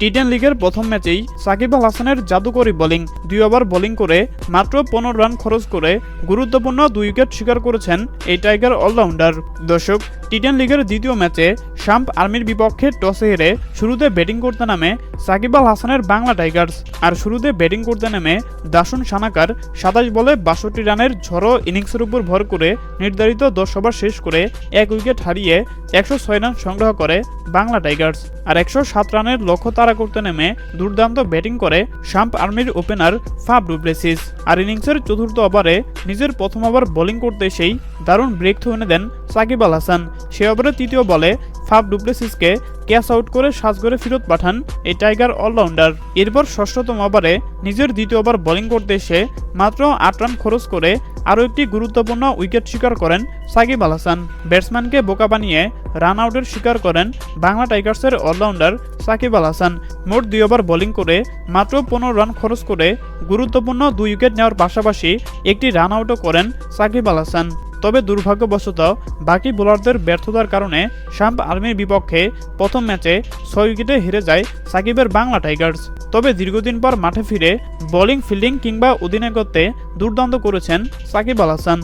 T ten লিগের প্রথম ম্যাচেই সাকিব আল হাসানের জাদুকরি বোলিং, দুই ওভার বোলিং করে মাত্র পনেরো রান খরচ করে গুরুত্বপূর্ণ দুই উইকেট শিকার করেছেন এই টাইগার অলরাউন্ডার। দর্শক টি টেন লিগের দ্বিতীয় ম্যাচে শাম্প আর্মির বিপক্ষে টসে হেরে শুরুতে ব্যাটিং করতে নামে সাকিব আল হাসানের বাংলা টাইগার্স আর শুরুতে ব্যাটিং করতে নেমে দাসুন সানাকার সাতাশ বলে বাষট্টি রানের ঝড়ো ইনিংসের উপর ভর করে নির্ধারিত দশ ওভার শেষ করে এক উইকেট হারিয়ে একশো ছয় রান সংগ্রহ করে বাংলা টাইগার্স। আর একশো সাত রানের লক্ষ্য তারা করতে নেমে দুর্দান্ত ব্যাটিং করে শাম্প আর্মির ওপেনার ফাব ডুপ্লেসিস আর ইনিংসের চতুর্থ ওভারে নিজের প্রথম ওভার বোলিং করতে এসেই দারুণ ব্রেক থ্রু এনে দেন সাকিব আল হাসান। সে ওভারে তৃতীয় বলে ফাফ ডুপ্লেসিসকে ক্যাচ আউট করে সাজগরে ফেরত পাঠান এই টাইগার অলরাউন্ডার। এরপর ষষ্ঠতম ওভারে নিজের দ্বিতীয় ওভার বোলিং করতে এসে মাত্র আট রান খরচ করে আরও একটি গুরুত্বপূর্ণ উইকেট শিকার করেন সাকিব আল হাসান। ব্যাটসম্যানকে বোকা বানিয়ে রান আউটের শিকার করেন বাংলা টাইগার্সের অলরাউন্ডার সাকিব আল হাসান। মোট দুই ওভার বোলিং করে মাত্র পনেরো রান খরচ করে গুরুত্বপূর্ণ দুই উইকেট নেওয়ার পাশাপাশি একটি রান আউটও করেন সাকিব আল হাসান। তবে দুর্ভাগ্যবশত বাকি বোলারদের ব্যর্থতার কারণে শাম্প আর্মির বিপক্ষে প্রথম ম্যাচে ছয় উইকেটে হেরে যায় সাকিবের বাংলা টাইগার্স। তবে দীর্ঘদিন পর মাঠে ফিরে বোলিং, ফিল্ডিং কিংবা অধিনায়কত্বে দুর্দান্ত করেছেন সাকিব আল হাসান।